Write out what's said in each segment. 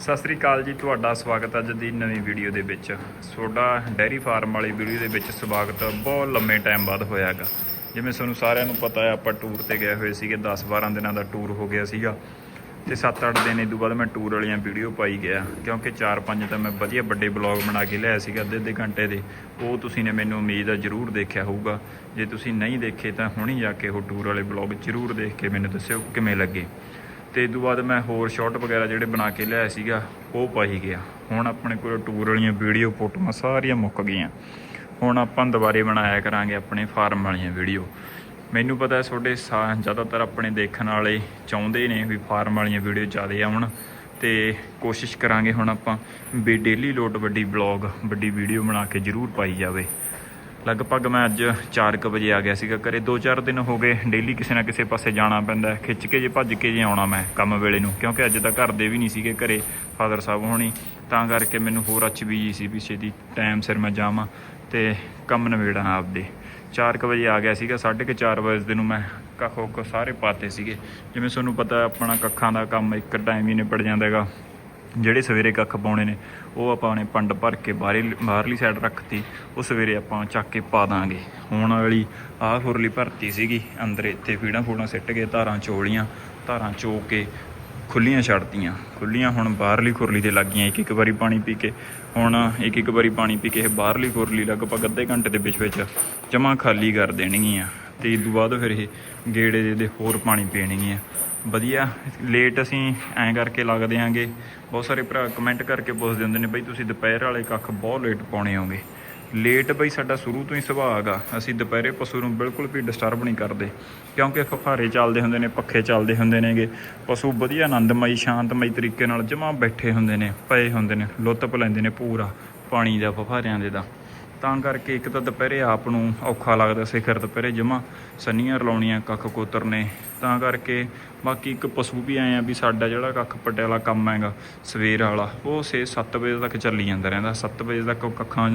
ਸਤਿ ਸ੍ਰੀ ਅਕਾਲ ਜੀ, ਤੁਹਾਡਾ ਸਵਾਗਤ ਅੱਜ ਦੀ ਨਵੀਂ ਵੀਡੀਓ ਦੇ ਵਿੱਚ। ਤੁਹਾਡਾ ਡੈਰੀ ਫਾਰਮ ਵਾਲੀ ਵੀਡੀਓ ਦੇ ਵਿੱਚ ਸਵਾਗਤ ਬਹੁਤ ਲੰਮੇ ਟਾਈਮ ਬਾਅਦ ਹੋਇਆਗਾ ਜਿਵੇਂ ਤੁਹਾਨੂੰ ਸਾਰਿਆਂ ਨੂੰ ਪਤਾ ਹੈ, ਆਪਾਂ ਟੂਰ ਤੇ ਗਏ ਹੋਏ ਸੀਗੇ 10-12 ਦਿਨਾਂ ਦਾ ਟੂਰ ਹੋ ਗਿਆ ਸੀਗਾ। ਤੇ 7-8 ਦਿਨ ਇਦੋਂ ਬਾਅਦ ਮੈਂ ਟੂਰ ਵਾਲੀਆਂ ਵੀਡੀਓ ਪਾਈ ਗਿਆ। ਕਿਉਂਕਿ 4-5 ਤਾਂ ਮੈਂ ਵਧੀਆ ਵੱਡੇ ਬਲੌਗ ਬਣਾ ਕੇ ਲਿਆ ਸੀਗਾ ਅੱਧੇ ਅੱਧੇ ਘੰਟੇ ਦੇ। ਉਹ ਤੁਸੀਂ ਨੇ ਮੈਨੂੰ ਉਮੀਦ ਆ ਜ਼ਰੂਰ ਦੇਖਿਆ ਹੋਊਗਾ। ਜੇ ਤੁਸੀਂ ਨਹੀਂ ਦੇਖੇ ਤਾਂ ਹੁਣੇ ਜਾ ਕੇ ਉਹ ਟੂਰ ਵਾਲੇ ਬਲੌਗ ਜ਼ਰੂਰ ਦੇਖ ਕੇ ਮੈਨੂੰ ਦੱਸਿਓ ਕਿਵੇਂ ਲੱਗੇ। ਤੇ ਤੋਂ ਬਾਅਦ ਮੈਂ ਹੋਰ ਸ਼ਾਰਟ ਵਗੈਰਾ ਜਿਹੜੇ ਬਣਾ ਕੇ ਲਿਆਇਆ ਸੀਗਾ, ਉਹ ਪਾਈ ਗਿਆ। ਹੁਣ ਆਪਣੇ ਕੋਲ ਟੂਰ ਵਾਲੀਆਂ ਵੀਡੀਓ ਫੋਟੋਆਂ ਸਾਰੀਆਂ ਮੁੱਕ ਗਈਆਂ। ਹੁਣ ਆਪਾਂ ਦੁਬਾਰੇ ਬਣਾਇਆ ਕਰਾਂਗੇ ਆਪਣੇ ਫਾਰਮ ਵਾਲੀਆਂ ਵੀਡੀਓ ਮੈਨੂੰ ਪਤਾ ਤੁਹਾਡੇ ਸਾ- ਜ਼ਿਆਦਾਤਰ ਆਪਣੇ ਦੇਖਣ ਵਾਲੇ ਚਾਹੁੰਦੇ ਨੇ ਵੀ ਫਾਰਮ ਵਾਲੀਆਂ ਵੀਡੀਓ ਜ਼ਿਆਦਾ ਆਉਣ। ਤੇ ਕੋਸ਼ਿਸ਼ ਕਰਾਂਗੇ ਹੁਣ ਆਪਾਂ ਵੀ ਡੇਲੀ ਲੋਡ ਵੱਡੀ ਬਲੌਗ ਵੱਡੀ ਵੀਡੀਓ ਬਣਾ ਕੇ ਜ਼ਰੂਰ ਪਾਈ ਜਾਵੇ। ਲਗਭਗ ਮੈਂ ਅੱਜ 4:00 ਵਜੇ ਆ ਗਿਆ ਸੀਗਾ ਘਰੇ। 2-4 ਦਿਨ ਹੋ ਗਏ ਡੇਲੀ ਕਿਸੇ ਨਾ ਕਿਸੇ ਪਾਸੇ ਜਾਣਾ ਪੈਂਦਾ ਖਿੱਚ ਕੇ ਜੇ ਭੱਜ ਕੇ ਜੇ ਆਉਣਾ ਮੈਂ ਕੰਮ ਵੇਲੇ ਨੂੰ, ਕਿਉਂਕਿ ਅੱਜ ਤਾਂ ਘਰ ਦੇ ਵੀ ਨਹੀਂ ਸੀਗੇ ਘਰੇ ਫਾਦਰ ਸਾਹਿਬ ਹੋਣੀ। ਤਾਂ ਕਰਕੇ ਮੈਨੂੰ ਹੋਰ ਅੱਛ ਬੀਜੀ ਸੀ ਵੀ ਛੇਤੀ ਟਾਈਮ ਸਿਰ ਮੈਂ ਜਾਵਾਂ ਤੇ ਕੰਮ ਨਵੇੜਾਂ ਆਪਦੇ। 4:00 ਵਜੇ ਆ ਗਿਆ ਸੀਗਾ 4:30 ਵਜੇ ਦੇ ਨੂੰ ਮੈਂ ਕੱਖ ਕੁ ਸਾਰੇ ਪਾਤੇ ਸੀਗੇ। ਜਿਵੇਂ ਤੁਹਾਨੂੰ ਪਤਾ, ਆਪਣਾ ਕੱਖਾਂ ਦਾ ਕੰਮ ਇੱਕ ਟਾਈਮ ਹੀ ਨਿਪਟ ਜਾਂਦਾ ਹੈਗਾ। ਜਿਹੜੇ ਸਵੇਰੇ ਕੱਖ ਪਾਉਣੇ ਨੇ, ਉਹ ਆਪਾਂ ਨੇ ਪੰਡ ਭਰ ਕੇ ਬਾਹਰੀ ਬਾਹਰਲੀ ਸਾਈਡ ਰੱਖਤੀ, ਉਹ ਸਵੇਰੇ ਆਪਾਂ ਚੱਕ ਕੇ ਪਾ ਦਾਂਗੇ। ਹੁਣ ਵਾਲੀ ਆਹ ਖੁਰਲੀ ਭਰਤੀ ਸੀਗੀ, ਅੰਦਰ ਇੱਥੇ ਫੀੜਾਂ ਫੂੜਾਂ ਸਿੱਟ ਕੇ ਧਾਰਾਂ ਚੋਲੀਆਂ, ਧਾਰਾਂ ਚੋ ਕੇ ਖੁੱਲੀਆਂ ਛੱਡਤੀਆਂ। ਖੁੱਲੀਆਂ ਹੁਣ ਬਾਹਰਲੀ ਖੁਰਲੀ ਤੇ ਲੱਗੀਆਂ, ਇੱਕ ਇੱਕ ਵਾਰੀ ਪਾਣੀ ਪੀ ਕੇ। ਹੁਣ ਇੱਕ ਇੱਕ ਵਾਰੀ ਪਾਣੀ ਪੀ ਕੇ ਇਹ ਬਾਹਰਲੀ ਖੁਰਲੀ ਲਗਭਗ ਅੱਧੇ ਘੰਟੇ ਦੇ ਵਿੱਚ ਵਿੱਚ ਜਮਾ ਖਾਲੀ ਕਰ ਦੇਣਗੀਆਂ। ਤੇ ਇਸ ਤੋਂ ਬਾਅਦ ਫਿਰ ਇਹ ਗੇੜੇ ਦੇ ਹੋਰ ਪਾਣੀ ਪੀਣਗੀਆਂ। ਵਧੀਆ। ਲੇਟ ਅਸੀਂ ਐਂ ਕਰਕੇ ਲੱਗਦੇ ਦਿਆਂਗੇ। ਬਹੁਤ ਸਾਰੇ ਭਰਾ ਕਮੈਂਟ ਕਰਕੇ ਪੁੱਛਦੇ ਹੁੰਦੇ ਨੇ, ਬਈ ਤੁਸੀਂ ਦੁਪਹਿਰ ਵਾਲੇ ਕੱਖ ਬਹੁਤ ਲੇਟ ਪਾਉਣੇ ਹੋਗੇ? ਲੇਟ ਬਈ ਸਾਡਾ ਸ਼ੁਰੂ ਤੋਂ ਹੀ ਸੁਭਾਅ ਹੈਗਾ। ਅਸੀਂ ਦੁਪਹਿਰੇ ਪਸ਼ੂ ਨੂੰ ਬਿਲਕੁਲ ਵੀ ਡਿਸਟਰਬ ਨਹੀਂ ਕਰਦੇ। ਕਿਉਂਕਿ ਫਫਾਰੇ ਚੱਲਦੇ ਹੁੰਦੇ ਨੇ, ਪੱਖੇ ਚੱਲਦੇ ਹੁੰਦੇ ਨੇਗੇ। ਪਸ਼ੂ ਵਧੀਆ ਆਨੰਦਮਈ, ਸ਼ਾਂਤਮਈ ਤਰੀਕੇ ਨਾਲ ਜਮਾ ਬੈਠੇ ਹੁੰਦੇ ਨੇ, ਪਏ ਹੁੰਦੇ ਨੇ ਲੁੱਤਪ ਲੈਂਦੇ ਨੇ ਪੂਰਾ ਪਾਣੀ ਦਾ ਫਫਾਰਿਆਂ ਦੇ ਦਾ। ਤਾਂ ਕਰਕੇ ਇੱਕ ਤਾਂ ਦੁਪਹਿਰੇ ਆਪ ਨੂੰ ਔਖਾ ਲੱਗਦਾ, ਸਿਖਰ ਦੁਪਹਿਰੇ ਜਮਾ ਸੰਨੀਆਂ ਰਲਾਉਣੀਆਂ, ਕੱਖ ਕੋਤਰਨੇ ਤਾਂ ਕਰਕੇ ਬਾਕੀ ਇੱਕ ਪਸ਼ੂ ਵੀ ਆਏ ਆ ਵੀ ਸਾਡਾ ਜਿਹੜਾ ਕੱਖ ਪਟਿਆਲਾ ਕੰਮ ਹੈਗਾ, ਸਵੇਰ ਵਾਲਾ, ਉਹ 6-7 ਵਜੇ ਤੱਕ ਚੱਲੀ ਜਾਂਦਾ ਰਹਿੰਦਾ 7 ਵਜੇ ਤੱਕ ਉਹ ਕੱਖਾਂ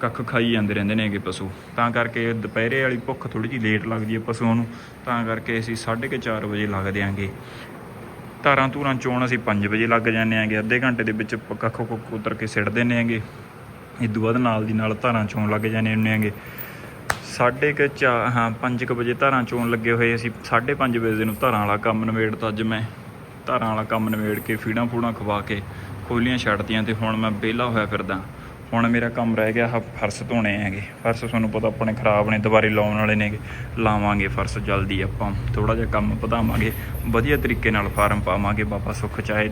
ਕੱਖ ਖਾਈ ਜਾਂਦੇ ਰਹਿੰਦੇ ਨੇਗੇ ਪਸ਼ੂ। ਤਾਂ ਕਰਕੇ ਦੁਪਹਿਰੇ ਵਾਲੀ ਭੁੱਖ ਥੋੜੀ ਜਿਹੀ ਲੇਟ ਲੱਗਦੀ ਹੈ ਪਸ਼ੂਆਂ ਨੂੰ, ਤਾਂ ਕਰਕੇ ਅਸੀਂ 4:30 ਵਜੇ ਲੱਗਦੇ ਦਿਆਂਗੇ। ਧਾਰਾਂ ਧੂਰਾਂ ਚੋਣ ਅਸੀਂ 5 ਵਜੇ ਲੱਗ ਜਾਂਦੇ ਆਂਗੇ ਅੱਧੇ ਘੰਟੇ ਦੇ ਵਿੱਚ ਪ- ਕੱਖ ਕੁੱਖ ਉਤਰ ਕੇ ਸਿੱਟ ਦਿੰਦੇ ਆਂਗੇ ਤੋਂ ਬਾਅਦ ਨਾਲ ਦੀ ਨਾਲ ਧਾਰਾਂ ਚੋਣ ਲੱਗ ਜਾਂਦੇ ਹੁੰਦੇ ਆਂਗੇ ਸਾਢੇ ਕੁ ਚਾ ਹਾਂ 5 ਕੁ ਵਜੇ ਧਾਰਾਂ ਚੋਣ ਲੱਗੇ ਹੋਏ ਅਸੀਂ। 5:30 ਵਜੇ ਨੂੰ ਧਾਰਾਂ ਵਾਲਾ ਕੰਮ ਨਿਬੇੜਤਾ ਅੱਜ ਮੈਂ। ਧਾਰਾਂ ਵਾਲਾ ਕੰਮ ਨਿਬੇੜ ਕੇ ਫੀੜਾਂ ਫੂੜਾਂ ਖਵਾ ਕੇ ਖੋਲੀਆਂ ਛੱਡਤੀਆਂ ਤੇ ਹੁਣ ਮੈਂ ਵਿਹਲਾ ਹੋਇਆ ਫਿਰਦਾ। ਹੁਣ ਮੇਰਾ ਕੰਮ ਰਹਿ ਗਿਆ ਆਹ ਫਰਸ਼ ਧੋਣੇ ਹੈਗੇ। ਫਰਸ਼ ਤੁਹਾਨੂੰ ਪਤਾ ਆਪਣੇ ਖਰਾਬ ਨੇ, ਦੁਬਾਰੇ ਲਾਉਣ ਵਾਲੇ ਨੇਗੇ। ਲਾਵਾਂਗੇ ਫਰਸ਼ ਜਲਦੀ ਆਪਾਂ। ਥੋੜਾ ਜਿਹਾ ਕੰਮ ਵਧਾਵਾਂਗੇ। ਵਧੀਆ ਤਰੀਕੇ ਨਾਲ ਫਾਰਮ ਪਾਵਾਂਗੇ, ਬਾਬਾ ਸੁੱਖ ਚਾਹੇ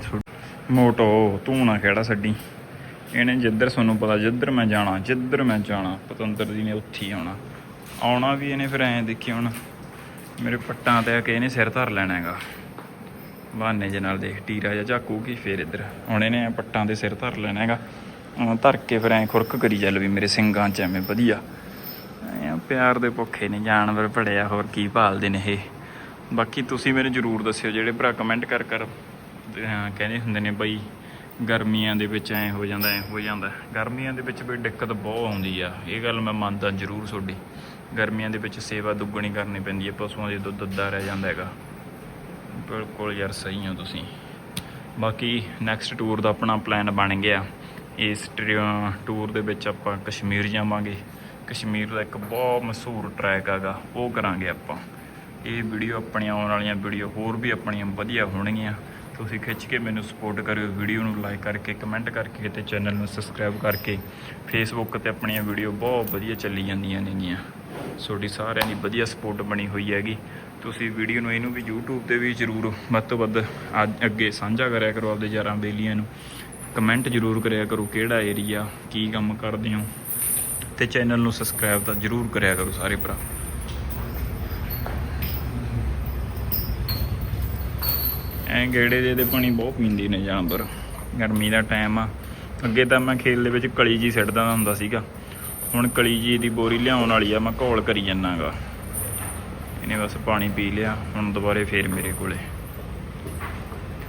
ਮੋਟੋ, ਤੂੰ ਨਾ ਖੇੜਾ ਛੱਡੀ। ਇਹਨੇ ਜਿੱਧਰ ਤੁਹਾਨੂੰ ਪਤਾ, ਜਿੱਧਰ ਮੈਂ ਜਾਣਾ, ਜਿੱਧਰ ਮੈਂ ਜਾਣਾ, ਪਤੰਦਰ ਜੀ ਨੇ ਉੱਥੇ ਹੀ ਆਉਣਾ। ਆਉਣਾ ਵੀ ਇਹਨੇ ਫਿਰ ਐਂ ਦੇਖੀ ਹੁਣ ਮੇਰੇ ਪੱਟਾਂ ਤੇ ਆ ਕੇ ਇਹਨੇ ਸਿਰ ਧਰ ਲੈਣਾ ਹੈਗਾ। ਬਹਾਨੇ ਜੇ ਨਾਲ ਦੇਖ, ਟੀਰਾ ਜਾਂ ਝਾਕੂਗੀ ਫੇਰ ਇੱਧਰ। ਹੁਣ ਇਹਨੇ ਐਂ ਪੱਟਾਂ ਦੇ ਸਿਰ ਧਰ ਲੈਣਾ ਹੈਗਾ। ਅਹ ਧਰ ਕੇ ਫਿਰ ਐਂ ਖੁਰਕ ਕਰੀ ਚੱਲ ਵੀ ਮੇਰੇ ਸਿੰਗਾਂ 'ਚ ਐਵੇਂ ਵਧੀਆ। ਐਂ ਪਿਆਰ ਦੇ ਭੁੱਖੇ ਨੇ, ਜਾਨਵਰ ਭੜਿਆ, ਹੋਰ ਕੀ ਭਾਲਦੇ ਨੇ ਇਹ। ਬਾਕੀ ਤੁਸੀਂ ਮੈਨੂੰ ਜਰੂਰ ਦੱਸਿਓ, ਜਿਹੜੇ ਭਰਾ ਕਮੈਂਟ ਕਰ ਕਰ ਕਹਿੰਦੇ ਹੁੰਦੇ ਨੇ ਬਈ ਗਰਮੀਆਂ ਦੇ ਵਿੱਚ ਐ ਹੋ ਜਾਂਦਾ, ਐ ਹੋ ਜਾਂਦਾ। ਗਰਮੀਆਂ ਦੇ ਵਿੱਚ ਵੀ ਦਿੱਕਤ ਬਹੁਤ ਆਉਂਦੀ ਆ। ਇਹ ਗੱਲ ਮੈਂ ਮੰਨਦਾ ਜ਼ਰੂਰ ਤੁਹਾਡੀ। ਗਰਮੀਆਂ ਦੇ ਵਿੱਚ ਸੇਵਾ ਦੁੱਗਣੀ ਕਰਨੀ ਪੈਂਦੀ ਹੈ ਪਸ਼ੂਆਂ ਦੇ ਦੁੱਧ ਅੱਧਾ ਰਹਿ ਜਾਂਦਾ ਹੈਗਾ। ਬਿਲਕੁਲ ਯਾਰ ਸਹੀ ਹੋ ਤੁਸੀਂ। ਬਾਕੀ ਨੈਕਸਟ ਟੂਰ ਦਾ ਆਪਣਾ ਪਲਾਨ ਬਣ ਗਿਆ। ਇਸ ਟੂਰ ਦੇ ਵਿੱਚ ਆਪਾਂ ਕਸ਼ਮੀਰ ਜਾਵਾਂਗੇ। ਕਸ਼ਮੀਰ ਦਾ ਇੱਕ ਬਹੁਤ ਮਸ਼ਹੂਰ ਟਰੈਕ ਹੈਗਾ, ਉਹ ਕਰਾਂਗੇ ਆਪਾਂ। ਇਹ ਵੀਡੀਓ ਆਪਣੀਆਂ ਆਉਣ ਵਾਲੀਆਂ ਵੀਡੀਓ ਹੋਰ ਵੀ ਆਪਣੀਆਂ ਵਧੀਆ ਹੋਣਗੀਆਂ। ਤੁਸੀਂ ਖਿੱਚ ਕੇ ਮੈਨੂੰ ਸਪੋਰਟ ਕਰਿਓ, ਵੀਡੀਓ ਨੂੰ ਲਾਈਕ ਕਰਕੇ ਕਮੈਂਟ ਕਰਕੇ ਤੇ ਚੈਨਲ ਨੂੰ ਸਬਸਕ੍ਰਾਈਬ ਕਰਕੇ। ਫੇਸਬੁੱਕ ਤੇ ਆਪਣੀਆਂ ਵੀਡੀਓ ਬਹੁਤ ਵਧੀਆ ਚੱਲੀ ਜਾਂਦੀਆਂ ਨੇਗੀਆਂ। ਤੁਹਾਡੀ ਸਾਰਿਆਂ ਦੀ ਵਧੀਆ ਸਪੋਰਟ ਬਣੀ ਹੋਈ ਹੈਗੀ। ਤੁਸੀਂ ਵੀਡੀਓ ਨੂੰ ਇਹਨੂੰ ਵੀ YouTube ਤੇ ਵੀ ਜਰੂਰ ਵੱਧ ਤੋਂ ਵੱਧ ਅੱਜ- ਅੱਗੇ ਸਾਂਝਾ ਕਰਿਆ ਕਰੋ ਆਪਦੇ ਯਾਰਾਂ ਬੇਲੀਆਂ ਨੂੰ। ਕਮੈਂਟ ਜਰੂਰ ਕਰਿਆ ਕਰੋ ਕਿਹੜਾ ਏਰੀਆ ਕੀ ਕੰਮ ਕਰਦੇ ਹੋ। ਤੇ ਚੈਨਲ ਨੂੰ ਸਬਸਕ੍ਰਾਈਬ ਤਾਂ ਜਰੂਰ ਕਰਿਆ ਕਰੋ ਸਾਰੇ ਭਰਾ। ਐਂ ਗੇੜੇ ਦੇ ਦੇ ਪਾਣੀ ਬਹੁਤ ਪੀਂਦੇ ਨੇ ਜਾਨਵਰ। ਗਰਮੀ ਦਾ ਟਾਈਮ ਆ। ਅੱਗੇ ਤਾਂ ਮੈਂ ਖੇਲ ਦੇ ਵਿੱਚ ਕਲੀ ਜੀ ਸਿੱਟਦਾ ਹੁੰਦਾ ਸੀਗਾ। ਹੁਣ ਕਲੀ ਜੀ ਦੀ ਬੋਰੀ ਲਿਆਉਣ ਵਾਲੀ ਆ, ਮੈਂ ਘੋਲ ਕਰੀ ਜਾਨਾਗਾ। ਇਹਨੇ ਬਸ ਪਾਣੀ ਪੀ ਲਿਆ, ਹੁਣ ਦੁਬਾਰੇ ਫੇਰ ਮੇਰੇ ਕੋਲੇ।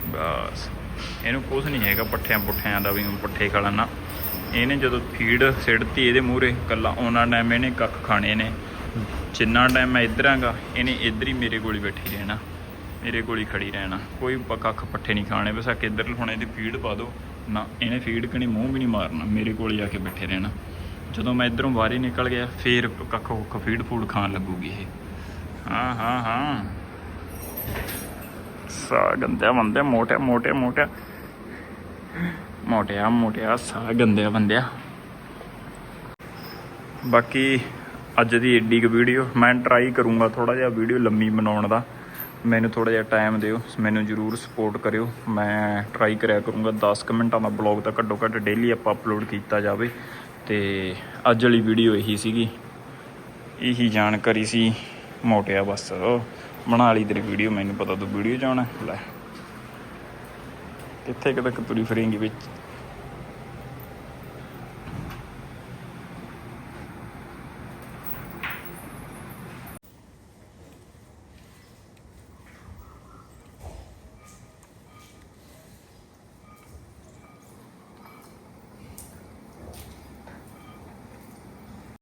ਬਸ। ਇਹਨੂੰ ਕੁਝ ਨਹੀਂ ਹੈਗਾ, ਪੱਠਿਆਂ ਪੁੱਠਿਆਂ ਦਾ ਵੀ ਹੁਣ ਪੱਠੇ ਖਾ ਲੈਣਾ ਇਹਨੇ ਜਦੋਂ ਫੀਡ ਸਿੱਟਤੀ ਇਹਦੇ ਮੂਹਰੇ, ਕੱਲਾ ਉਹਨਾਂ ਟਾਈਮ ਇਹਨੇ ਕੱਖ ਖਾਣੇ ਨੇ। ਜਿੰਨਾ ਟਾਈਮ ਮੈਂ ਇੱਧਰ ਆਂਗਾ, ਇਹਨੇ ਇੱਧਰ ਹੀ ਮੇਰੇ ਕੋਲ ਹੀ ਬੈਠੀ ਰਹਿਣਾ। ਮੇਰੇ ਕੋਲ ਹੀ ਖੜੀ ਰਹਿਣਾ। ਕੋਈ ਕੱਖ ਪੱਠੇ ਨਹੀਂ ਖਾਣੇ। ਬਸ ਆ ਕੇ ਇੱਧਰ ਹੁਣ ਇਹਦੀ ਫੀਡ ਪਾ ਦਿਓ। ਨਾ, ਇਹਨੇ ਫੀਡ ਕਣੀ ਮੂੰਹ ਵੀ ਨਹੀਂ ਮਾਰਨਾ। ਮੇਰੇ ਕੋਲ ਹੀ ਆ ਕੇ ਬੈਠੇ ਰਹਿਣਾ। ਜਦੋਂ ਮੈਂ ਇਧਰੋਂ ਬਾਹਰ ਹੀ ਨਿਕਲ ਗਿਆ, ਫੇਰ ਕੱਖ ਕੁੱਖ ਫੀਡ ਫੂਡ ਖਾਣ ਲੱਗੂਗੀ ਇਹ। ਹਾਂ ਹਾਂ ਹਾਂ। ਸਾ ਗੰਦਿਆ ਬੰਦੇ ਮੋਟੇ ਮੋਟੇ ਮੋਟੇ ਮੋਟਿਆ ਮੋਟਿਆ ਸਾ ਗੰਦਿਆ ਬੰਦਿਆ ਬਾਕੀ ਅੱਜ ਦੀ ਏਡੀ ਕੁ ਵੀਡੀਓ ਮੈਂ ਟਰਾਈ ਕਰੂੰਗਾ ਥੋੜਾ ਜਿਹਾ ਵੀਡੀਓ ਲੰਮੀ ਬਣਾਉਣ ਦਾ। ਮੈਨੂੰ ਥੋੜਾ ਜਿਹਾ ਟਾਈਮ ਦਿਓ, ਮੈਨੂੰ ਜਰੂਰ ਸਪੋਰਟ ਕਰਿਓ। ਮੈਂ ਟਰਾਈ ਕਰਿਆ ਕਰੂੰਗਾ। 10 ਕੁ ਮਿੰਟਾਂ ਦਾ ਬਲੌਗ ਤਾਂ ਘੱਟੋ ਘੱਟ ਡੇਲੀ ਆਪਾਂ ਅਪਲੋਡ ਕੀਤਾ ਜਾਵੇ। ਤੇ ਅੱਜ ਵਾਲੀ ਵੀਡੀਓ ਇਹੀ ਸੀਗੀ। ਇਹੀ ਜਾਣਕਾਰੀ ਸੀ ਮੋਟਿਆ ਬਸ। ਬਣਾ ਲਈ ਤੇਰੀ ਵੀਡੀਓ ਮੈਨੂੰ ਪਤਾ ਤੂੰ ਵੀਡੀਓ ਜਾਣਾ ਲੈ। ਕਿੱਥੇ ਕਿਤੇ ਤੁਰੀ ਫਿਰੇਂਗੀ ਵਿੱਚ?